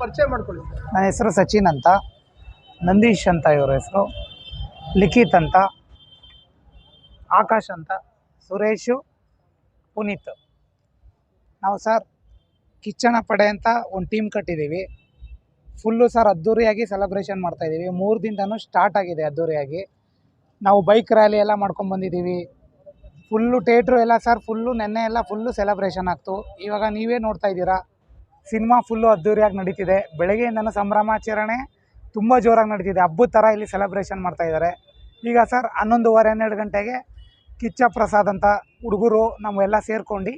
ಪರಿಚಯ ಮಾಡ್ಕೊಳ್ಳಿ. ನನ್ನ ಹೆಸರು ಸಚಿನ್ ಅಂತ. ನಂದೀಶ್ ಅಂತ ಇವರ ಹೆಸರು. ಲಿಖಿತ್ ಅಂತ. ಆಕಾಶ್ ಅಂತ. ಸುರೇಶು, ಪುನೀತ್. ನಾವು ಸರ್ ಕಿಚ್ಚಣ ಪಡೆ ಅಂತ ಒಂದು ಟೀಮ್ ಕಟ್ಟಿದ್ದೀವಿ ಫುಲ್ಲು ಸರ್ ಅದ್ದೂರಿಯಾಗಿ ಸೆಲೆಬ್ರೇಷನ್ ಮಾಡ್ತಾಯಿದ್ದೀವಿ ಮೂರು ದಿನದೂ ಸ್ಟಾರ್ಟ್ ಆಗಿದೆ ಅದ್ದೂರಿಯಾಗಿ. ನಾವು ಬೈಕ್ ರ್ಯಾಲಿ ಎಲ್ಲ ಮಾಡ್ಕೊಂಡು ಬಂದಿದ್ದೀವಿ ಫುಲ್ಲು ಥೇಟ್ರು ಎಲ್ಲ ಸರ್ ಫುಲ್ಲು ನೆನ್ನೆ ಎಲ್ಲ ಫುಲ್ಲು ಸೆಲೆಬ್ರೇಷನ್ ಆಗ್ತು. ಇವಾಗ ನೀವೇ ನೋಡ್ತಾ ಇದ್ದೀರಾ? ಸಿನಿಮಾ ಫುಲ್ಲು ಅದ್ದೂರಿಯಾಗಿ ನಡೀತಿದೆ. ಬೆಳಗ್ಗೆಯಿಂದನೂ ಸಂಭ್ರಮಾಚರಣೆ ತುಂಬ ಜೋರಾಗಿ ನಡೀತಿದೆ. ಹಬ್ಬದ ಥರ ಇಲ್ಲಿ ಸೆಲೆಬ್ರೇಷನ್ ಮಾಡ್ತಾ ಇದ್ದಾರೆ. ಈಗ ಸರ್ ಹನ್ನೊಂದುವರೆ, ಹನ್ನೆರಡು ಗಂಟೆಗೆ ಕಿಚ್ಚ ಪ್ರಸಾದ್ ಅಂತ ಹುಡುಗರು ನಾವೆಲ್ಲ ಸೇರ್ಕೊಂಡು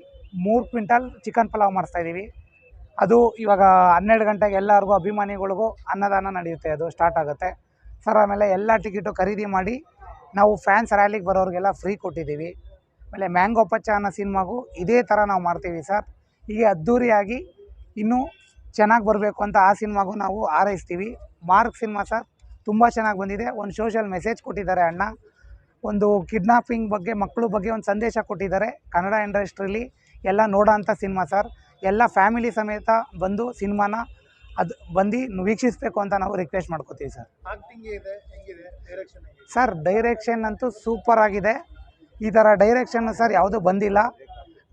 ಮೂರು ಕ್ವಿಂಟಲ್ ಚಿಕನ್ ಪಲಾವ್ ಮಾಡಿಸ್ತಾ ಇದ್ದೀವಿ. ಅದು ಇವಾಗ ಹನ್ನೆರಡು ಗಂಟೆಗೆ ಎಲ್ಲರಿಗೂ ಅಭಿಮಾನಿಗಳಿಗೂ ಅನ್ನದಾನ ನಡೆಯುತ್ತೆ. ಅದು ಸ್ಟಾರ್ಟ್ ಆಗುತ್ತೆ. ಸರ್ ಆಮೇಲೆ ಎಲ್ಲ ಟಿಕೆಟು ಖರೀದಿ ಮಾಡಿ ನಾವು ಫ್ಯಾನ್ಸ್ ರ್ಯಾಲಿಗೆ ಬರೋರಿಗೆಲ್ಲ ಫ್ರೀ ಕೊಟ್ಟಿದ್ದೀವಿ. ಆಮೇಲೆ ಮ್ಯಾಂಗೋ ಪಚ್ಚ ಅನ್ನೋ ಸಿನಿಮಾಗೂ ಇದೇ ಥರ ನಾವು ಮಾಡ್ತೀವಿ ಸರ್ ಹೀಗೆ ಅದ್ಧೂರಿಯಾಗಿ ಇನ್ನೂ ಚೆನ್ನಾಗಿ ಬರಬೇಕು ಅಂತ ಆ ಸಿನಿಮಾಗೂ ನಾವು ಹಾರೈಸ್ತೀವಿ. ಮಾರ್ಕ್ ಸಿನಿಮಾ ಸರ್ ತುಂಬ ಚೆನ್ನಾಗಿ ಬಂದಿದೆ. ಒಂದು ಸೋಷಿಯಲ್ ಮೆಸೇಜ್ ಕೊಟ್ಟಿದ್ದಾರೆ ಅಣ್ಣ. ಒಂದು ಕಿಡ್ನಾಪಿಂಗ್ ಬಗ್ಗೆ ಮಕ್ಕಳು ಬಗ್ಗೆ ಒಂದು ಸಂದೇಶ ಕೊಟ್ಟಿದ್ದಾರೆ. ಕನ್ನಡ ಇಂಡಸ್ಟ್ರೀಲಿ ಎಲ್ಲ ನೋಡೋ ಅಂಥ ಸಿನಿಮಾ ಸರ್. ಎಲ್ಲ ಫ್ಯಾಮಿಲಿ ಸಮೇತ ಬಂದು ಸಿನಿಮಾನ ಅದು ಬಂದು ವೀಕ್ಷಿಸಬೇಕು ಅಂತ ನಾವು ರಿಕ್ವೆಸ್ಟ್ ಮಾಡ್ಕೋತೀವಿ ಸರ್. ಸರ್ ಡೈರೆಕ್ಷನ್ ಅಂತೂ ಸೂಪರ್ ಆಗಿದೆ. ಈ ಥರ ಡೈರೆಕ್ಷನ್ ಸರ್ ಯಾವುದೂ ಬಂದಿಲ್ಲ.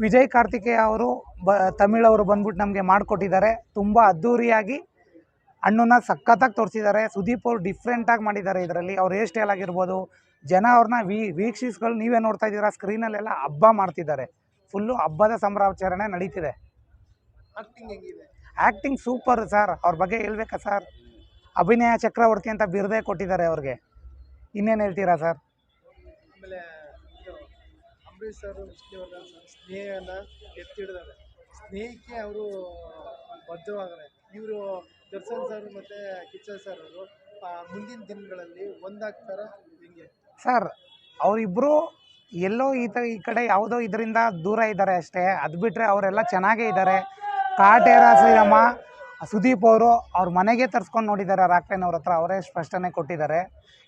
ವಿಜಯ್ ಕಾರ್ತಿಕೇಯ ಅವರು ಬ ತಮಿಳವರು ಬಂದ್ಬಿಟ್ಟು ನಮಗೆ ಮಾಡಿಕೊಟ್ಟಿದ್ದಾರೆ. ತುಂಬ ಅದ್ಧೂರಿಯಾಗಿ ಹಣ್ಣನ್ನ ಸಖತ್ತಾಗಿ ತೋರಿಸಿದ್ದಾರೆ. ಸುದೀಪ್ ಅವರು ಡಿಫ್ರೆಂಟಾಗಿ ಮಾಡಿದ್ದಾರೆ ಇದರಲ್ಲಿ. ಅವ್ರ ಹೇರ್ ಸ್ಟೈಲ್ ಆಗಿರ್ಬೋದು ಜನ ಅವ್ರನ್ನ ವೀ ವೀಕ್ಷಿಸ್ಗಳು ನೀವೇ ನೋಡ್ತಾ ಇದ್ದೀರಾ ಸ್ಕ್ರೀನಲ್ಲೆಲ್ಲ ಹಬ್ಬ ಮಾಡ್ತಿದ್ದಾರೆ. ಫುಲ್ಲು ಹಬ್ಬದ ಸಂಭ್ರಮಾಚರಣೆ ನಡೀತಿದೆ. ಆ್ಯಕ್ಟಿಂಗ್ ಸೂಪರ್ ಸರ್ ಅವ್ರ ಬಗ್ಗೆ ಹೇಳ್ಬೇಕಾ ಸರ್ ಅಭಿನಯ ಚಕ್ರವರ್ತಿ ಅಂತ ಬಿರುದೇ ಕೊಟ್ಟಿದ್ದಾರೆ ಅವ್ರಿಗೆ. ಇನ್ನೇನು ಹೇಳ್ತೀರಾ ಸರ್ ಆಮೇಲೆ ಅಂಬರೀಷ್ ಸರ್ ಸ್ನೇಹನ ಎತ್ತಿಡಿದಾರೆ. ಸ್ನೇಹಕ್ಕೆ ಅವರು ಬದ್ಧವಾಗರೆ ಇವರು ದರ್ಶನ್ ಸರ್ ಮತ್ತು ಕಿಚ್ಚನ್ ಸರ್ ಅವರು ಮುಂದಿನ ದಿನಗಳಲ್ಲಿ ಒಂದಾಗ್ತಾರ ಹಿಂಗೆ? ಸರ್ ಅವರಿಬ್ಬರು ಎಲ್ಲೋ ಈ ಈ ಕಡೆ ಯಾವುದೋ ಇದರಿಂದ ದೂರ ಇದ್ದಾರೆ ಅಷ್ಟೇ. ಅದು ಬಿಟ್ಟರೆ ಅವರೆಲ್ಲ ಚೆನ್ನಾಗೇ ಇದ್ದಾರೆ. ಕಾಟೇರ ಶ್ರೀರಾಮ, ಸುದೀಪ್ ಅವರು ಅವ್ರ ಮನೆಗೆ ತರಿಸ್ಕೊಂಡು ನೋಡಿದ್ದಾರೆ ರಾಕ್ಲೈನವ್ರ ಹತ್ರ. ಅವರೇ ಸ್ಪಷ್ಟನೆ ಕೊಟ್ಟಿದ್ದಾರೆ.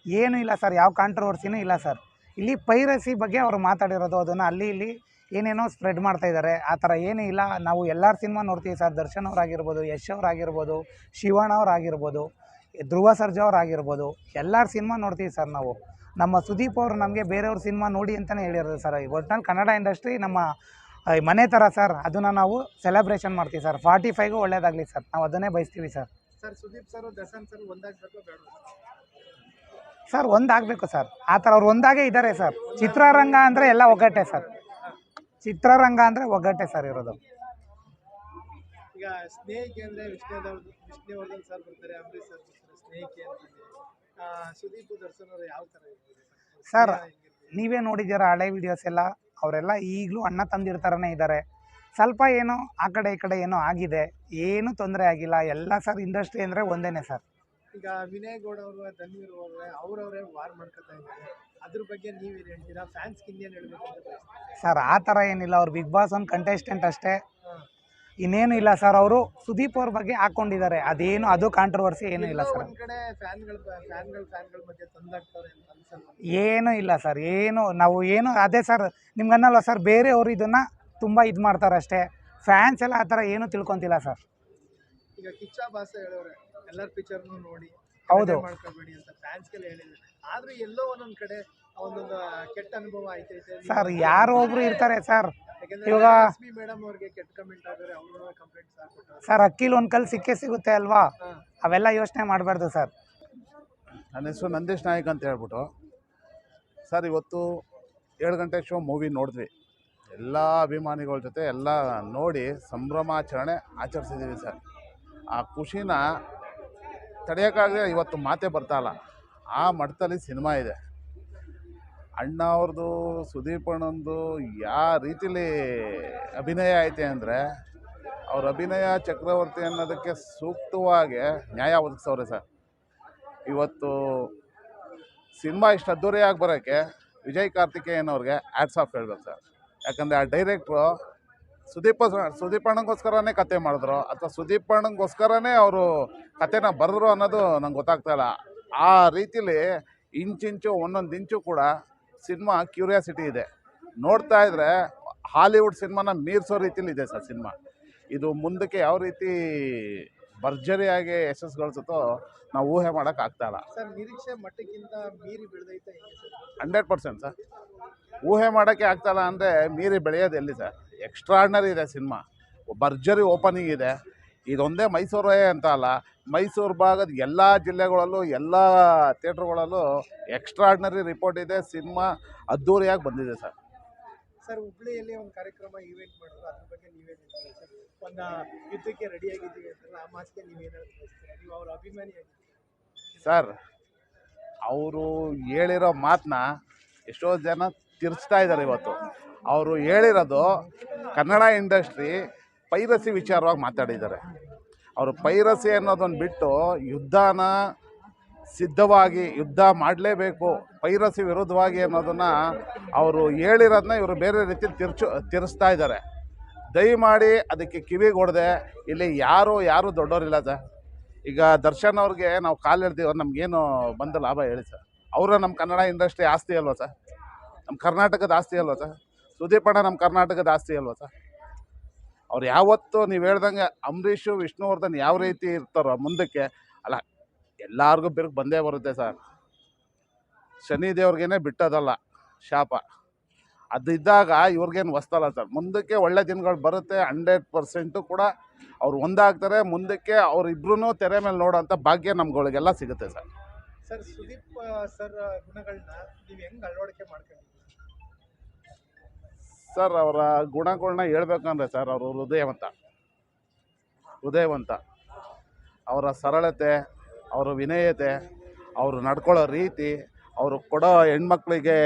ಏನೂ ಇಲ್ಲ ಸರ್, ಯಾವ ಕಾಂಟ್ರವರ್ಸಿನೂ ಇಲ್ಲ ಸರ್. ಇಲ್ಲಿ ಪೈರಸಿ ಬಗ್ಗೆ ಅವರು ಮಾತಾಡಿರೋದು, ಅದನ್ನು ಅಲ್ಲಿ ಇಲ್ಲಿ ಏನೇನೋ ಸ್ಪ್ರೆಡ್ ಮಾಡ್ತಾ ಇದ್ದಾರೆ ಆ ಥರ ಏನೂ ಇಲ್ಲ. ನಾವು ಎಲ್ಲರ ಸಿನಿಮಾ ನೋಡ್ತೀವಿ ಸರ್. ದರ್ಶನ್ ಅವರಾಗಿರ್ಬೋದು ಯಶ್ ಅವರಾಗಿರ್ಬೋದು ಶಿವಣ್ಣ ಅವರಾಗಿರ್ಬೋದು ಧ್ರುವ ಸರ್ಜಾ ಅವ್ರಾಗಿರ್ಬೋದು ಎಲ್ಲರ ಸಿನಿಮಾ ನೋಡ್ತೀವಿ ಸರ್ ನಾವು. ನಮ್ಮ ಸುದೀಪ್ ಅವರು ನಮಗೆ ಬೇರೆಯವ್ರ ಸಿನಿಮಾ ನೋಡಿ ಅಂತಲೇ ಹೇಳಿರೋದು ಸರ್. ಒಟ್ನಲ್ಲಿ ಕನ್ನಡ ಇಂಡಸ್ಟ್ರಿ ನಮ್ಮ ಮನೆ ಥರ ಸರ್. ಅದನ್ನು ನಾವು ಸೆಲೆಬ್ರೇಷನ್ ಮಾಡ್ತೀವಿ ಸರ್. ಫಾರ್ಟಿ ಫೈವ್ಗೂ ಒಳ್ಳೇದಾಗಲಿ ಸರ್. ನಾವು ಅದನ್ನೇ ಬಯಸ್ತೀವಿ sir. Sir Sudeep sir Darshan sir ಒಂದಾಗಬೇಕು ಬೇಡ ಸರ್? ಒಂದಾಗಬೇಕು ಸರ್. ಆ ಥರ ಅವ್ರು ಒಂದಾಗೇ ಇದ್ದಾರೆ ಸರ್. ಚಿತ್ರರಂಗ ಅಂದರೆ ಎಲ್ಲ ಒಗ್ಗಟ್ಟೆ ಸರ್. ಚಿತ್ರರಂಗ ಅಂದರೆ ಒಗ್ಗಟ್ಟೆ ಸರ್ ಇರೋದು. ಈಗ ಸ್ನೇಹಿಕೆ ಅಂದರೆ ವಿಷ್ಣುವರ್ಧನ್ ವಿಷ್ಣುವರ್ಧನ್ ಸರ್ ಬರ್ತಾರೆ ಅಂಬರೀಶ್ ಸರ್ ಬರ್ತಾರೆ ಸ್ನೇಹಿಕೆ ಅಂತಂದು ಸುದೀಪ್ ದರ್ಶನ್ ಅವರು ಯಾವ ಥರ ಇರ್ತಾರೆ ಸರ್ ನೀವೇ ನೋಡಿದ್ದೀರ ಹಳೆ ವಿಡಿಯೋಸ್ ಎಲ್ಲ? ಅವರೆಲ್ಲ ಈಗಲೂ ಅಣ್ಣ ತಂದಿರ್ತಾರನೇ ಇದ್ದಾರೆ. ಸ್ವಲ್ಪ ಏನೋ ಆ ಕಡೆ ಈ ಕಡೆ ಏನೋ ಆಗಿದೆ ಏನೂ ತೊಂದರೆ ಆಗಿಲ್ಲ. ಎಲ್ಲ ಸರ್ ಇಂಡಸ್ಟ್ರಿ ಅಂದರೆ ಒಂದೇನೆ ಸರ್. ಈಗ ವಿನಯ್ ಗೌಡ ಅವರು ಧನ್ವೀರ್ ಅವರೇ ಅವ್ರವರೇ ವಾರ್ ಮಾಡ್ಕೊತಾ ಇದ್ದಾರೆ. ಅದ್ರ ಬಗ್ಗೆ ನೀವೇನು ಹೇಳ್ತೀರಾ? ಫ್ಯಾನ್ಸ್ ಇನ್ನೇನು ಹೇಳ್ಬೇಕು ಅಂತ ಬಯಸ್ತೀರಾ? ಸರ್ ಆ ಥರ ಏನಿಲ್ಲ. ಅವ್ರು ಬಿಗ್ ಬಾಸ್ ಒಂದು ಕಂಟೆಸ್ಟೆಂಟ್ ಅಷ್ಟೇ. ಇನ್ನೇನು ಇಲ್ಲ ಸರ್ ಅವರು ಸುದೀಪ್ ಅವ್ರ ಬಗ್ಗೆ ಹಾಕೊಂಡಿದ್ದಾರೆ. ಅದೇನು ಅದು ಕಾಂಟ್ರವರ್ಸಿ ಏನೂ ಇಲ್ಲ ಸರ್ ಒಂದ್ ಕಡೆ ಫ್ಯಾನ್ಗಳ ಫ್ಯಾನ್ಗಳ ಫ್ಯಾನ್ಗಳ ಮಧ್ಯೆ ತಂದಾಕ್ತಾರೆ ಅಂತ ಅನ್ಸಲ್ವಾ? ಏನೂ ಇಲ್ಲ ಸರ್ ಏನು ನಾವು ಏನು ಅದೇ ಸರ್ ನಿಮ್ಗೆ ಅನ್ನಲ್ವ ಸರ್ ಬೇರೆಯವರು ಇದನ್ನು ತುಂಬ ಇದು ಮಾಡ್ತಾರೆ ಅಷ್ಟೇ. ಫ್ಯಾನ್ಸ್ ಎಲ್ಲ ಆ ಥರ ಏನೂ ತಿಳ್ಕೊತಿಲ್ಲ ಸರ್ ಈಗ ಕಿಚ್ಚ ಭಾಷೆ ಹೇಳೋರೆ ಎಲ್ಲರ ಪಿಕ್ಚರ್ನು ನೋಡಿ ಹೌದು. ಕಡಿಮೆ ಮಾಡ್ಕೊಬೇಡಿ ಅಂತ ಫ್ಯಾನ್ಸ್ಗೆಲ್ಲ ಹೇಳಿದ್ದಾರೆ. ಆದ್ರೂ ಎಲ್ಲೋ ಒಂದೊಂದ್ ಕಡೆ ಒಂದೊಂದು ಕೆಟ್ಟ ಅನುಭವ ಆಯ್ತೈತೆ. ಸರ್ ಯಾರು ಒಬ್ರು ಇರ್ತಾರೆ ಸರ್. ಇವಾಗ- ಲಕ್ಷ್ಮಿ ಮೇಡಮ್ ಅವ್ರಿಗೆ ಕೆಟ್ಟ ಕಮೆಂಟ್ ಆಗಿದ್ರೆ ಅವರು ಕಂಪ್ಲೇಂಟ್ಸ್ ಹಾಕ್ಬಿಟ್ಟಾರೆ ಸರ್ ಅಕ್ಕಿಲ್ ಒಂದ್ ಕಲ್ ಸಿಕ್ಕೇ ಸಿಗುತ್ತೆ ಅಲ್ವಾ? ಅವೆಲ್ಲ ಯೋಚನೆ ಮಾಡಬಾರ್ದು ಸರ್. ನನ್ನ ಹೆಸರು ನಂದೀಶ್ ನಾಯಕ್ ಅಂತ ಹೇಳ್ಬಿಟ್ಟು ಸರ್ ಇವತ್ತು ಏಳು ಗಂಟೆ ಶೋ ಮೂವಿ ನೋಡಿದ್ವಿ. ಎಲ್ಲ ಅಭಿಮಾನಿಗಳ ಜೊತೆ ಎಲ್ಲ ನೋಡಿ ಸಂಭ್ರಮಾಚರಣೆ ಆಚರಿಸಿದ್ದೀವಿ ಸರ್. ಆ ಖುಷಿನ ತಡೆಯೋಕ್ಕಾಗದೆ ಇವತ್ತು ಮಾತೇ ಬರ್ತಾಯಿಲ್ಲ ಆ ಮಟ್ಟದಲ್ಲಿ ಸಿನಿಮಾ ಇದೆ. ಅಣ್ಣ ಅವ್ರದ್ದು, ಸುದೀಪ್ ಅಣ್ಣಂದು ಯಾವ ರೀತಿಲಿ ಅಭಿನಯ ಐತೆ ಅಂದರೆ, ಅವ್ರ ಅಭಿನಯ ಚಕ್ರವರ್ತಿ ಅನ್ನೋದಕ್ಕೆ ಸೂಕ್ತವಾಗಿ ನ್ಯಾಯ ಒದಗಿಸವ್ರೆ ಸರ್. ಇವತ್ತು ಸಿನಿಮಾ ಇಷ್ಟು ಅದ್ದೂರಿಯಾಗಿ ಬರೋಕ್ಕೆ ವಿಜಯ್ ಕಾರ್ತಿಕೇಯನ್ ಅವ್ರಿಗೆ ಆ್ಯಡ್ಸ್ ಆಫ್ ಹೇಳ್ಬೇಕು ಸರ್. ಯಾಕಂದರೆ ಆ ಡೈರೆಕ್ಟ್ರು ಸುದೀಪ ಸುದೀಪ್ ಅಣ್ಣಂಗೋಸ್ಕರನೇ ಕತೆ ಮಾಡಿದ್ರು. ಅಥವಾ ಸುದೀಪ್ ಅಣ್ಣಂಗೋಸ್ಕರನೇ ಅವರು ಕತೆನ ಬರೆದ್ರು ಅನ್ನೋದು ನಂಗೆ ಗೊತ್ತಾಗ್ತಾ ಇಲ್ಲ. ಆ ರೀತಿಲಿ ಇಂಚಿಂಚು ಒಂದೊಂದು ಇಂಚು ಕೂಡ ಸಿನಿಮಾ ಕ್ಯೂರಿಯಾಸಿಟಿ ಇದೆ. ನೋಡ್ತಾ ಇದ್ರೆ ಹಾಲಿವುಡ್ ಸಿನಿಮಾನ ಮೀರಿಸೋ ರೀತಿಲಿ ಇದೆ ಸರ್ ಸಿನಿಮಾ. ಇದು ಮುಂದಕ್ಕೆ ಯಾವ ರೀತಿ ಭರ್ಜರಿಯಾಗಿ ಯಶಸ್ಸು ಗಳಿಸುತ್ತೋ ನಾವು ಊಹೆ ಮಾಡಕ್ ಸರ್ ನಿರೀಕ್ಷೆ ಮಟ್ಟಕ್ಕಿಂತ ಮೀರಿ ಬೆಳೆದೈತೆ ಹಂಡ್ರೆಡ್ ಪರ್ಸೆಂಟ್ ಸರ್. ಊಹೆ ಮಾಡೋಕ್ಕೆ ಆಗ್ತಾಯಿಲ್ಲ ಅಂದರೆ ಮೀರಿ ಬೆಳೆಯೋದು ಎಲ್ಲಿ ಸರ್? ಎಕ್ಸ್ಟ್ರಾರ್ಡ್ನರಿ ಇದೆ ಸಿನಿಮಾ. ಭರ್ಜರಿ ಓಪನಿಂಗ್ ಇದೆ. ಇದೊಂದೇ ಮೈಸೂರೇ ಅಂತ ಅಲ್ಲ ಮೈಸೂರು ಭಾಗದ ಎಲ್ಲ ಜಿಲ್ಲೆಗಳಲ್ಲೂ ಎಲ್ಲ ಥಿಯೇಟ್ರ್ಗಳಲ್ಲೂ ಎಕ್ಸ್ಟ್ರಾಡ್ನರಿ ರಿಪೋರ್ಟ್ ಇದೆ ಸಿನಿಮಾ ಅದ್ಧೂರಿಯಾಗಿ ಬಂದಿದೆ ಸರ್. ಸರ್ ಹುಬ್ಳಿಯಲ್ಲಿ ಒಂದು ಕಾರ್ಯಕ್ರಮ ಈವೆಂಟ್ ಮಾಡಿದ್ರು ಅದ್ರ ಬಗ್ಗೆ ನೀವೇನು ಒಂದು ಯುದ್ಧಕ್ಕೆ ರೆಡಿ ಆಗಿದ್ದೀವಿ ಅಂತ ಆ ಮಾತಿಗೆ ನೀವೇನು ನೀವು ಅವ್ರ ಅಭಿಮಾನಿ ಆಗಿದ್ದೀರಿ? ಸರ್ ಅವರು ಹೇಳಿರೋ ಮಾತನ್ನ ಎಷ್ಟೋ ಜನ ತಿರ್ಸ್ತಾ ಇದ್ದಾರೆ ಇವತ್ತು. ಅವರು ಹೇಳಿರೋದು ಕನ್ನಡ ಇಂಡಸ್ಟ್ರಿ ಪೈರಸಿ ವಿಚಾರವಾಗಿ ಮಾತಾಡಿದ್ದಾರೆ. ಅವರು ಪೈರಸಿ ಅನ್ನೋದನ್ನು ಬಿಟ್ಟು ಯುದ್ಧನ ಸಿದ್ಧವಾಗಿ, ಯುದ್ಧ ಮಾಡಲೇಬೇಕು, ಪೈರಸಿ ವಿರುದ್ಧವಾಗಿ ಅನ್ನೋದನ್ನು ಅವರು ಹೇಳಿರೋದನ್ನ ಇವರು ಬೇರೆ ರೀತಿ ತಿರ್ಚು, ತಿರ್ಸ್ತಾ ಇದ್ದಾರೆ. ದಯಮಾಡಿ ಅದಕ್ಕೆ ಕಿವಿಗೊಡದೆ ಇಲ್ಲಿ ಯಾರು ಯಾರು ದೊಡ್ಡವರಿಲ್ಲ ಸರ್. ಈಗ ದರ್ಶನ್ ಅವ್ರಿಗೆ ನಾವು ಕಾಲು ಹೇಳ್ತೀವಿ, ನಮಗೇನು ಬಂದ ಲಾಭ ಹೇಳಿ ಸರ್. ಅವರ ನಮ್ಮ ಕನ್ನಡ ಇಂಡಸ್ಟ್ರಿ ಆಸ್ತಿ ಅಲ್ವಾ ಸರ್? ನಮ್ಮ ಕರ್ನಾಟಕದ ಆಸ್ತಿ ಅಲ್ವಾ ಸರ್? ಸುದೀಪಣ್ಣ ನಮ್ಮ ಕರ್ನಾಟಕದ ಆಸ್ತಿ ಅಲ್ವಾ ಸರ್? ಅವ್ರು ಯಾವತ್ತೂ ನೀವು ಹೇಳ್ದಂಗೆ ಅಂಬರೀಷು, ವಿಷ್ಣುವರ್ಧನ್ ಯಾವ ರೀತಿ ಇರ್ತಾರೋ ಮುಂದಕ್ಕೆ, ಅಲ್ಲ, ಎಲ್ಲರಿಗೂ ಬಿರುಕು ಬಂದೇ ಬರುತ್ತೆ ಸರ್. ಶನಿ ದೇವ್ರಿಗೇನೆ ಬಿಟ್ಟದಲ್ಲ ಶಾಪ. ಅದಿದ್ದಾಗ ಇವ್ರಿಗೇನು ಹೊಸ್ತಲ್ಲ ಸರ್. ಮುಂದಕ್ಕೆ ಒಳ್ಳೆ ದಿನಗಳು ಬರುತ್ತೆ, ಹಂಡ್ರೆಡ್ ಪರ್ಸೆಂಟು ಕೂಡ ಅವ್ರು ಒಂದಾಗ್ತಾರೆ, ಮುಂದಕ್ಕೆ ಅವ್ರಿಬ್ರು ತೆರೆ ಮೇಲೆ ನೋಡೋಂಥ ಭಾಗ್ಯ ನಮ್ಗಳಿಗೆಲ್ಲ ಸಿಗುತ್ತೆ ಸರ್. ಸರ್, ಸುದೀಪ್ ಸರ್ ಗುಣಗಳನ್ನ ನೀವು ಹೆಂಗೆ ಅಳವಡಿಕೆ ಮಾಡ್ಕೊಂಡಿದ್ದೀರಿ? ಸರ್, ಅವರ ಗುಣಗಳನ್ನ ಹೇಳ್ಬೇಕಂದ್ರೆ ಸರ್, ಅವರು ಹೃದಯವಂತ. ಹೃದಯವಂತ. ಅವರ ಸರಳತೆ, ಅವರ ವಿನಯತೆ, ಅವರು ನಡ್ಕೊಳ್ಳೋ ರೀತಿ, ಅವರು ಕೊಡೋ ಹೆಣ್ಮಕ್ಳಿಗೆ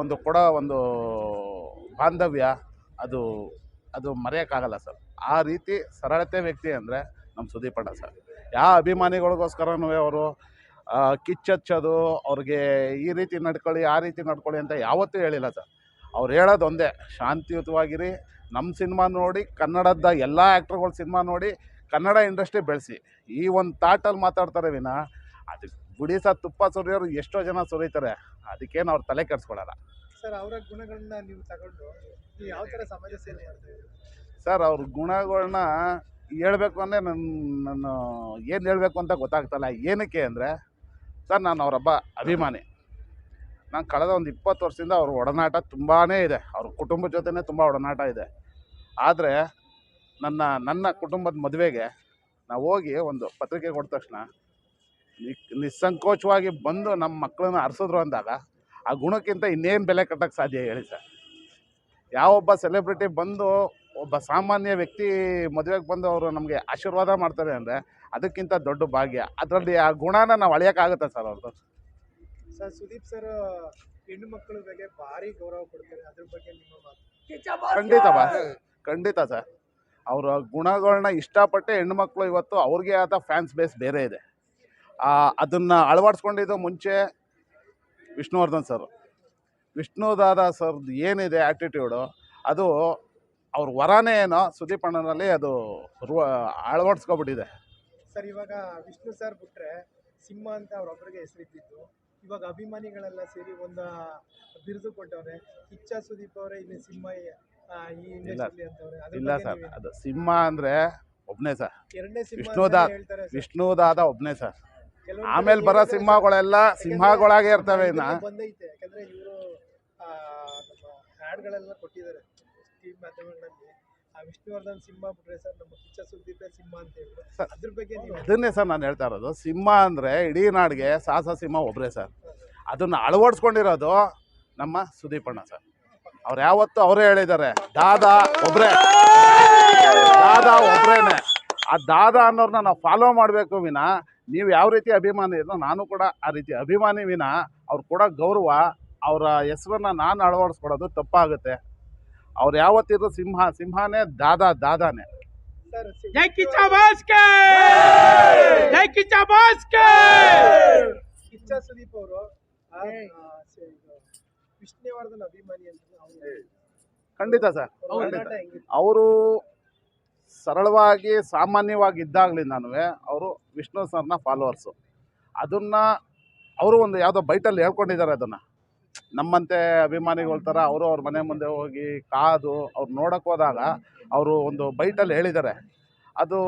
ಒಂದು ಕೊಡೋ ಒಂದು ಬಾಂಧವ್ಯ, ಅದು ಅದು ಮರೆಯೋಕ್ಕಾಗಲ್ಲ ಸರ್. ಆ ರೀತಿ ಸರಳತೆ ವ್ಯಕ್ತಿ ಅಂದರೆ ನಮ್ಮ ಸುದೀಪ್ ಅಣ್ಣ ಸರ್. ಯಾವ ಅಭಿಮಾನಿಗಳಿಗೋಸ್ಕರನೂ ಅವರು ಕಿಚ್ಚಚ್ಚೋದು, ಅವ್ರಿಗೆ ಈ ರೀತಿ ನಡ್ಕೊಳ್ಳಿ, ಆ ರೀತಿ ನಡ್ಕೊಳ್ಳಿ ಅಂತ ಯಾವತ್ತೂ ಹೇಳಿಲ್ಲ ಸರ್. ಅವ್ರು ಹೇಳೋದು ಒಂದೇ ಶಾಂತಿಯುತವಾಗಿರಿ. ನಮ್ಮ ಸಿನಿಮಾ ನೋಡಿ ಕನ್ನಡದ ಎಲ್ಲ ಆ್ಯಕ್ಟ್ರುಗಳ ಸಿನಿಮಾ ನೋಡಿ ಕನ್ನಡ ಇಂಡಸ್ಟ್ರಿ ಬೆಳೆಸಿ. ಈ ಒಂದು ತಾಟಲ್ಲಿ ಮಾತಾಡ್ತಾರೆ ವಿನ ಅದಕ್ಕೆ ಗುಡಿಸ ತುಪ್ಪ ಸುರಿಯೋರು ಎಷ್ಟೋ ಜನ ಸುರಿತಾರೆ ಅದಕ್ಕೇನು ಅವ್ರು ತಲೆ ಕೆಡಿಸ್ಕೊಳ್ಳಲ್ಲ ಸರ್ ಅವರ ಗುಣಗಳನ್ನ ನೀವು ತಗೊಂಡು ಯಾವ ಥರ ಸಮಾಜ ಸೇವೆ ಸರ್ ಅವ್ರ ಗುಣಗಳನ್ನ ಹೇಳಬೇಕು ಅಂದರೆ ನನ್ನ ನಾನು ಏನು ಹೇಳಬೇಕು ಅಂತ ಗೊತ್ತಾಗ್ತಲ್ಲ ಏನಕ್ಕೆ ಅಂದರೆ ಸರ್ ನಾನು ಅವರೊಬ್ಬ ಅಭಿಮಾನಿ. ನಾನು ಕಳೆದ ಒಂದು ಇಪ್ಪತ್ತು ವರ್ಷದಿಂದ ಅವ್ರ ಒಡನಾಟ ತುಂಬಾ ಇದೆ. ಅವ್ರ ಕುಟುಂಬದ ಜೊತೆನೇ ತುಂಬ ಒಡನಾಟ ಇದೆ. ಆದರೆ ನನ್ನ ನನ್ನ ಕುಟುಂಬದ ಮದುವೆಗೆ ನಾವು ಹೋಗಿ ಒಂದು ಪತ್ರಿಕೆ ಕೊಟ್ಟ ತಕ್ಷಣ ನಿಸ್ಸಂಕೋಚವಾಗಿ ಬಂದು ನಮ್ಮ ಮಕ್ಕಳನ್ನ ಹರಿಸಿದ್ರು ಅಂದಾಗ ಆ ಗುಣಕ್ಕಿಂತ ಇನ್ನೇನು ಬೆಲೆ ಕಟ್ಟಕ್ಕೆ ಸಾಧ್ಯ ಹೇಳಿ ಸರ್? ಯಾವೊಬ್ಬ ಸೆಲೆಬ್ರಿಟಿ ಬಂದು ಒಬ್ಬ ಸಾಮಾನ್ಯ ವ್ಯಕ್ತಿ ಮದುವೆಗೆ ಬಂದು ಅವರು ನಮಗೆ ಆಶೀರ್ವಾದ ಮಾಡ್ತಾರೆ ಅಂದರೆ ಅದಕ್ಕಿಂತ ದೊಡ್ಡ ಭಾಗ್ಯ. ಅದರಲ್ಲಿ ಆ ಗುಣನ ನಾವು ಅಳಿಯೋಕ್ಕಾಗುತ್ತಾ ಸರ್ ಅವ್ರದ್ದು ಸರ್ ಸುದೀಪ್ ಸರ್ ಹೆಣ್ಣು ಮಕ್ಕಳ ಬಗ್ಗೆ ಭಾರಿ ಗೌರವ ಕೊಡ್ತಾರೆ. ಅದ್ರ ಬಗ್ಗೆ ನಿಮ್ಮ ಮಾತು? ಖಂಡಿತ ಬಾ ಖಂಡಿತ ಸರ್. ಅವರ ಗುಣಗಳನ್ನ ಇಷ್ಟಪಟ್ಟೆ ಮಕ್ಕಳು ಇವತ್ತು ಅವ್ರಿಗೆ ಆದ ಫ್ಯಾನ್ಸ್ ಬೇಸ್ ಬೇರೆ ಇದೆ. ಅದನ್ನು ಅಳವಡಿಸ್ಕೊಂಡಿದ್ದು ಮುಂಚೆ ವಿಷ್ಣುವರ್ಧನ್ ಸರ್. ವಿಷ್ಣುದಾದ ಸರ್ ಏನಿದೆ ಆ್ಯಟಿಟ್ಯೂಡು ಅದು ಅವ್ರ ವರನೇ ಏನೋ ಸುದೀಪ್ ಅಣ್ಣನಲ್ಲಿ ಅದು ರು- ಅಳವಡಿಸ್ಕೊಬಿಟ್ಟಿದೆ. ಸರ್ ಇವಾಗ ವಿಷ್ಣು ಸರ್ ಬಿಟ್ರೆ ಸಿಂಹ ಅಂತ ಅವ್ರೊಬ್ಬರಿಗೆ ಹೆಸರಿದ್ದಿತ್ತು ಇವಾಗ ಅಭಿಮಾನಿಗಳೆಲ್ಲ ಸೇರಿ ಒಂದು ಬಿರುದು ಕೊಟ್ಟವ್ರೆ. ಕಿಚ್ಚ ಸುದೀಪ್ ಅವರೇ ಇಲ್ಲಿ ಸಿಂಹ ಈ ಇಂಡಸ್ಟ್ರಿ ಅಂತವ್ರೆ. ಅದ್ರ ಇಲ್ಲ ಬಗ್ಗೆ ಸರ್ ನೀವೇನು- ಅದು ಸಿಂಹ ಅಂದರೆ ಒಬ್ಬನೇ ಸರ್. ಎರಡನೇ ಸಿಂಹ ಅಂತ ಹೇಳ್ತಾರೆ ಸರ್. ವಿಷ್ಣುದಾದ ಒಬ್ಬನೇ ಸರ್. ಕೆಲವೊಂದ್ ಆಮೇಲೆ ಬರೋ ಸಿಂಹಗಳೆಲ್ಲ ಸಿಂಹಗಳಾಗೆ ಇರ್ತವೆ ಇನ್ನು. ಬಂದೈತೆ ಯಾಕಂದ್ರೆ ಇವರು ಹಾಡ್ಗಳೆಲ್ಲ ಕೊಟ್ಟಿದ್ದಾರೆ. ಟಿವಿ ಮಾಧ್ಯಮಗಳಲ್ಲಿ. ವಿಷ್ಣುವರ್ಧನ್ ಸಿಂಹ ಬಿಟ್ರೆ ಸರ್ ನಮ್ಮ ಕಿಚ್ಚ ಸುದೀಪೇ ಸಿಂಹ ಅಂತ ಹೇಳಿದ್ರು. ಅದ್ರ ಬಗ್ಗೆ ನೀವು ಅದನ್ನೇ ಸರ್ ನಾನು ಹೇಳ್ತಾ ಇರೋದು. ಸಿಂಹ ಅಂದರೆ ಇಡೀ ನಾಡಿಗೆ ಸಾಹಸ ಸಿಂಹ ಒಬ್ಬರೇ ಸರ್. ಅದನ್ನು ಅಳವಡಿಸ್ಕೊಂಡಿರೋದು ನಮ್ಮ ಸುದೀಪಣ್ಣ ಸರ್. ಅವ್ರು ಯಾವತ್ತೂ ಅವರೇ ಹೇಳಿದ್ದಾರೆ ದಾದಾ ಒಬ್ಬರೇ ದಾದಾ ಒಬ್ಬರೇನೆ ಆ ದಾದಾ ಅನ್ನೋರನ್ನ ನಾವು ಫಾಲೋ ಮಾಡಬೇಕು ವಿನ ನೀವು ಯಾವ ರೀತಿ ಅಭಿಮಾನಿ ಇರೋ ನಾನು ಕೂಡ ಆ ರೀತಿ ಅಭಿಮಾನಿ ವಿನ ಅವ್ರು ಕೂಡ ಗೌರವ ಅವರ ಹೆಸರನ್ನ ನಾನು ಅಳವಡಿಸ್ಕೊಡೋದು ತಪ್ಪಾಗುತ್ತೆ. ಅವ್ರು ಯಾವತ್ತಿದ್ರು ಸಿಂಹ ಸಿಂಹನೇ ದಾದಾ ದಾದಾನೆ. ಕಿಚ್ಚ ಸುದೀಪ್ ಅವರು ವಿಷ್ಣುವರ್ಧನ್ ಅಭಿಮಾನಿ ಅಂತ ಅವ್ರು ಖಂಡಿತ ಸರ್ ಅವ್ರ ಖಂಡಿತ. ಅವರು ಸರಳವಾಗಿ ಸಾಮಾನ್ಯವಾಗಿ ನಾನು ಅವರು ವಿಷ್ಣು ಸರ್ನ ಫಾಲೋವರ್ಸು ಅದನ್ನು ಅವರು ಒಂದು ಯಾವುದೋ ಬೈಟಲ್ಲಿ ಹೇಳ್ಕೊಂಡಿದ್ದಾರೆ ಅದನ್ನು. ನಮ್ಮಂತೆ ಅಭಿಮಾನಿಗಳ ಥರ ಅವರು ಅವ್ರ ಮನೆ ಮುಂದೆ ಹೋಗಿ ಕಾದು ಅವ್ರು ನೋಡೋಕೆ ಹೋದಾಗ ಅವರು ಒಂದು ಬೈಟಲ್ಲಿ ಹೇಳಿದ್ದಾರೆ. ಅದು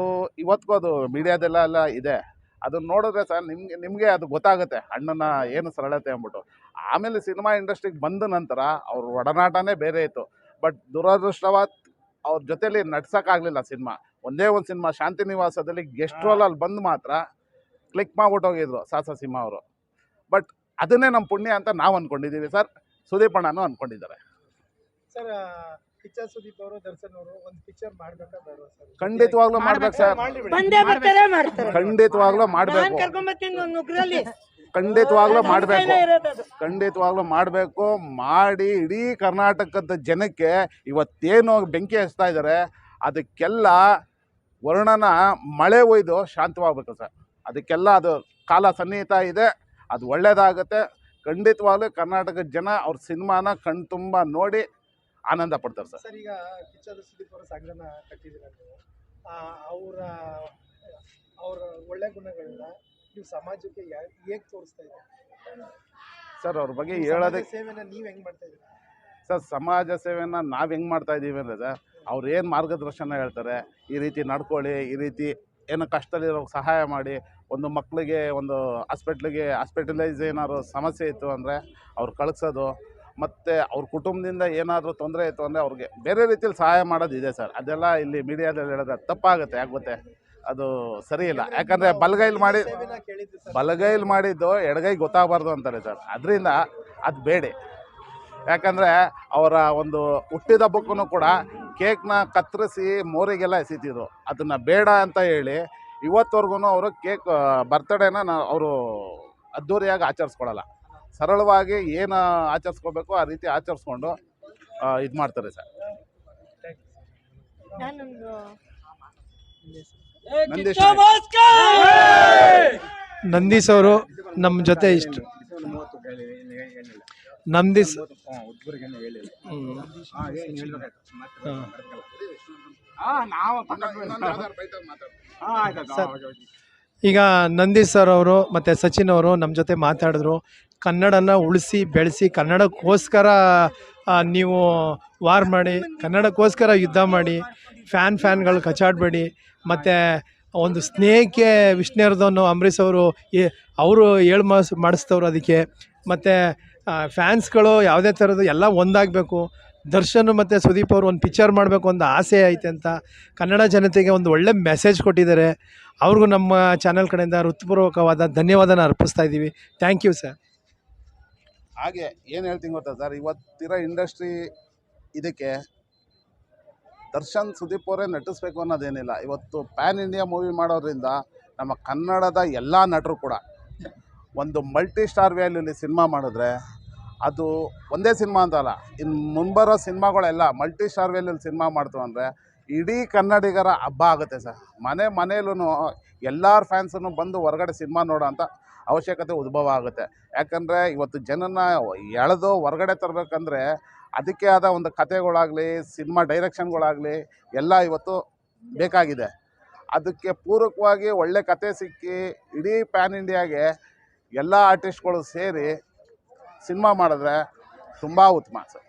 ಇವತ್ತಿಗೂ ಅದು ಮೀಡಿಯಾದೆಲ್ಲ ಎಲ್ಲ ಇದೆ. ಅದನ್ನ ನೋಡಿದ್ರೆ ಸರ್ ನಿಮಗೆ ನಿಮಗೆ ಅದು ಗೊತ್ತಾಗುತ್ತೆ ಅಣ್ಣನ ಏನು ಸರಳತೆ ಅಂದ್ಬಿಟ್ಟು. ಆಮೇಲೆ ಸಿನಿಮಾ ಇಂಡಸ್ಟ್ರಿಗೆ ಬಂದ ನಂತರ ಅವ್ರ ಒಡನಾಟನೇ ಬೇರೆ ಇತ್ತು. ಬಟ್ ದುರದೃಷ್ಟವಾದ ಅವ್ರ ಜೊತೆಲಿ ನಡ್ಸೋಕ್ಕಾಗಲಿಲ್ಲ ಸಿನಿಮಾ. ಒಂದೇ ಒಂದು ಸಿನಿಮಾ ಶಾಂತಿ ನಿವಾಸದಲ್ಲಿ ಗೆಸ್ಟ್ ರೋಲಲ್ಲಿ ಬಂದು ಮಾತ್ರ ಕ್ಲಿಕ್ ಮಾಡ್ಬಿಟ್ಟು ಹೋಗಿದ್ರು ಸಾಸ ಸಿಂಹ ಅವರು. ಬಟ್ ಅದನ್ನೇ ನಮ್ಮ ಪುಣ್ಯ ಅಂತ ನಾವು ಅಂದ್ಕೊಂಡಿದ್ದೀವಿ ಸರ್. ಸುದೀಪ್ ಅಣ್ಣನೂ ಅಂದ್ಕೊಂಡಿದ್ದಾರೆ ಸರ್ ಕಿಚ್ಚ ಸುದೀಪ್ ಅವರು ದರ್ಶನ್ ಅವರು ಒಂದು ಪಿಕ್ಚರ್ ಮಾಡ್ಬೇಕಾ ಬೇಡವಾ ಸರ್? ಖಂಡಿತವಾಗ್ಲೂ ಮಾಡ್ಬೇಕು. ಸರ್. ಬಂದೇ ಬರ್ತಾರೆ ಮಾಡ್ತಾರೆ. ಖಂಡಿತವಾಗ್ಲೂ ಮಾಡ್ಬೇಕು. ಒಂದು ಖಂಡಿತವಾಗ್ಲೂ ಮಾಡಬೇಕು. ಖಂಡಿತವಾಗ್ಲೂ ಮಾಡಬೇಕು. ಮಾಡಿ ಇಡೀ ಕರ್ನಾಟಕದ ಜನಕ್ಕೆ ಇವತ್ತೇನು ಬೆಂಕಿ ಹಚ್ತಾ ಇದ್ದಾರೆ ಅದಕ್ಕೆಲ್ಲ ವರ್ಣನ ಮಳೆ ಒಯ್ದು ಶಾಂತವಾಗಬೇಕು ಸರ್. ಅದಕ್ಕೆಲ್ಲ ಅದು ಕಾಲ ಸನ್ನಿಹಿತ ಇದೆ. ಅದು ಒಳ್ಳೆಯದಾಗುತ್ತೆ ಖಂಡಿತವಾಗ್ಲೂ ಕರ್ನಾಟಕದ ಜನ ಅವ್ರ ಸಿನಿಮಾನ ಕಣ್ತುಂಬ ನೋಡಿ ಆನಂದ ಪಡ್ತಾರೆ ಸರ್. ಸರ್ ಈಗ ಕಿಚ್ಚದ ಸುದೀಪ್ ಅವರ ಸಂಘನ ಕಟ್ಟಿದ್ದೀರ ನೀವು? ಅವರ ಅವರ ಒಳ್ಳೆ ಗುಣಗಳನ್ನ ನೀವು ಸಮಾಜಕ್ಕೆ ಹೇಗೆ ತೋರಿಸ್ತಾ ಇದ್ದೀರಾ? ಸರ್ ಅವ್ರ ಬಗ್ಗೆ ಹೇಳೋದಕ್ಕೆ ಸೇವೆನ ನೀವು ಹೆಂಗ್ ಮಾಡ್ತಾ ಇದ್ದೀರಾ? ಸರ್ ಸಮಾಜ ಸೇವೆನ ನಾವು ಹೆಂಗೆ ಮಾಡ್ತಾ ಇದ್ದೀವಿ ಅಂದರೆ ಸರ್ ಅವ್ರು ಏನು ಮಾರ್ಗದರ್ಶನ ಹೇಳ್ತಾರೆ ಈ ರೀತಿ ನಡ್ಕೊಳ್ಳಿ ಈ ರೀತಿ ಏನೋ ಕಷ್ಟದಲ್ಲಿರೋ ಸಹಾಯ ಮಾಡಿ ಒಂದು ಮಕ್ಕಳಿಗೆ, ಒಂದು ಹಾಸ್ಪಿಟ್ಲಿಗೆ ಹಾಸ್ಪಿಟಲೈಸ್ ಏನಾದ್ರು ಸಮಸ್ಯೆ ಇತ್ತು ಅಂದರೆ ಅವ್ರು ಕಳಿಸೋದು. ಮತ್ತು ಅವ್ರ ಕುಟುಂಬದಿಂದ ಏನಾದರೂ ತೊಂದರೆ ಇತ್ತು ಅಂದರೆ ಅವ್ರಿಗೆ ಬೇರೆ ರೀತಿಯಲ್ಲಿ ಸಹಾಯ ಮಾಡೋದಿದೆ ಸರ್. ಅದೆಲ್ಲ ಇಲ್ಲಿ ಮೀಡಿಯಾದಲ್ಲಿ ಹೇಳಿದ್ರೆ ತಪ್ಪಾಗುತ್ತೆ, ಯಾಕೆ ಗೊತ್ತೇ? ಅದು ಸರಿ ಇಲ್ಲ. ಯಾಕಂದರೆ ಬಲಗೈಲಿ ಮಾಡಿ, ಬಲಗೈಲಿ ಮಾಡಿದ್ದು ಎಡಗೈ ಗೊತ್ತಾಗಬಾರ್ದು ಅಂತಾರೆ ಸರ್. ಅದರಿಂದ ಅದು ಬೇಡಿ. ಯಾಕಂದರೆ ಅವರ ಒಂದು ಹುಟ್ಟಿದ ಬುಕ್ಕನ್ನು ಕೂಡ ಕೇಕ್ನ ಕತ್ತರಿಸಿ ಮೋರಿಗೆಲ್ಲ ಎಸಿತಿದ್ರು. ಅದನ್ನು ಬೇಡ ಅಂತ ಹೇಳಿ ಇವತ್ತವರೆಗೂ ಅವರು ಕೇಕ್ ಬರ್ತಡೇನ ಅವರು ಅದ್ಧೂರಿಯಾಗಿ ಆಚರಿಸ್ಕೊಳ್ಳಲ್ಲ ಸರಳವಾಗಿ ಏನು ಆಚರಿಸ್ಕೋಬೇಕು ಆ ರೀತಿ ಆಚರಿಸ್ಕೊಂಡು ಇದು ಮಾಡ್ತಾರೆ ಸರ್. ನಾನೊಂದು ನಂದೀಶ್ ನಂದೀಶ್ ಅವರು ನಮ್ಮ ಜೊತೆ ಇಷ್ಟು ನಂದೀಶ್ ಈಗ ನಂದೀಶ್ ಸರ್ ಅವರು ಮತ್ತು ಸಚಿನ್ ಅವರು ನಮ್ಮ ಜೊತೆ ಮಾತಾಡಿದ್ರು. ಕನ್ನಡನ ಉಳಿಸಿ ಬೆಳೆಸಿ ಕನ್ನಡಕ್ಕೋಸ್ಕರ ನೀವು ವಾರ್ ಮಾಡಿ ಕನ್ನಡಕ್ಕೋಸ್ಕರ ಯುದ್ಧ ಮಾಡಿ ಫ್ಯಾನ್ ಫ್ಯಾನ್ಗಳು ಕಚಾಡಬೇಡಿ ಮತ್ತು ಒಂದು ಸ್ನೇಹಕ್ಕೆ ವಿಷ್ಣುವರ್ಧನ್ ಅಂಬರೀಷ್ ಅವರು ಅವರು ಏಳು ಮಾಸ್ ಮಾಡಿಸ್ತವ್ರು ಅದಕ್ಕೆ. ಮತ್ತು ಫ್ಯಾನ್ಸ್ಗಳು ಯಾವುದೇ ಥರದ್ದು ಎಲ್ಲ ಒಂದಾಗಬೇಕು. ದರ್ಶನ್ ಮತ್ತು ಸುದೀಪ್ ಅವರು ಒಂದು ಪಿಕ್ಚರ್ ಮಾಡಬೇಕು ಅಂತ ಆಸೆ ಐತೆ ಅಂತ ಕನ್ನಡ ಜನತೆಗೆ ಒಂದು ಒಳ್ಳೆ ಮೆಸೇಜ್ ಕೊಟ್ಟಿದ್ದಾರೆ. ಅವ್ರಿಗೂ ನಮ್ಮ ಚಾನಲ್ ಕಡೆಯಿಂದ ಹೃತ್ಪೂರ್ವಕವಾದ ಧನ್ಯವಾದನ ಅರ್ಪಿಸ್ತಾ ಇದ್ದೀವಿ. ಥ್ಯಾಂಕ್ ಯು ಸರ್ ಹಾಗೆ ಏನು ಹೇಳ್ತೀನಿ ಗೊತ್ತಾ ಸರ್ ಇವತ್ತಿರೋ ಇಂಡಸ್ಟ್ರಿ ಇದಕ್ಕೆ ದರ್ಶನ್, ಸುದೀಪ್ ಅವರೇ ನಟಿಸ್ಬೇಕು ಅನ್ನೋದೇನಿಲ್ಲ. ಇವತ್ತು ಪ್ಯಾನ್ ಇಂಡಿಯಾ ಮೂವಿ ಮಾಡೋದ್ರಿಂದ ನಮ್ಮ ಕನ್ನಡದ ಎಲ್ಲ ನಟರು ಕೂಡ ಒಂದು ಮಲ್ಟಿ ಸ್ಟಾರ್ ವ್ಯಾಲ್ಯೂಲಿ ಸಿನಿಮಾ ಮಾಡಿದ್ರೆ ಅದು ಒಂದೇ ಸಿನಿಮಾ ಅಂತಲ್ಲ. ಇನ್ನು ಮುಂಬರೋ ಸಿನಿಮಾಗಳೆಲ್ಲ ಮಲ್ಟಿ ಸ್ಟಾರ್ ವೇಲಲ್ಲಿ ಸಿನಿಮಾ ಮಾಡ್ತು ಅಂದರೆ ಇಡೀ ಕನ್ನಡಿಗರ ಹಬ್ಬ ಆಗುತ್ತೆ ಸರ್. ಮನೆ ಮನೆಯಲ್ಲೂ ಎಲ್ಲರ ಫ್ಯಾನ್ಸನ್ನು ಬಂದು ಹೊರಗಡೆ ಸಿನಿಮಾ ನೋಡೋ ಅಂಥ ಅವಶ್ಯಕತೆ ಉದ್ಭವ ಆಗುತ್ತೆ. ಯಾಕಂದರೆ ಇವತ್ತು ಜನನ ಎಳೆದು ಹೊರಗಡೆ ತರಬೇಕಂದ್ರೆ ಅದಕ್ಕೆ ಆದ ಒಂದು ಕಥೆಗಳಾಗಲಿ, ಸಿನಿಮಾ ಡೈರೆಕ್ಷನ್ಗಳಾಗಲಿ ಎಲ್ಲ ಇವತ್ತು ಬೇಕಾಗಿದೆ. ಅದಕ್ಕೆ ಪೂರಕವಾಗಿ ಒಳ್ಳೆ ಕತೆ ಸಿಕ್ಕಿ ಇಡೀ ಪ್ಯಾನ್ ಇಂಡಿಯಾಗೆ ಎಲ್ಲ ಆರ್ಟಿಸ್ಟ್ಗಳು ಸೇರಿ ಸಿನಿಮಾ ಮಾಡಿದ್ರೆ ತುಂಬ ಉತ್ತಮ ಸರ್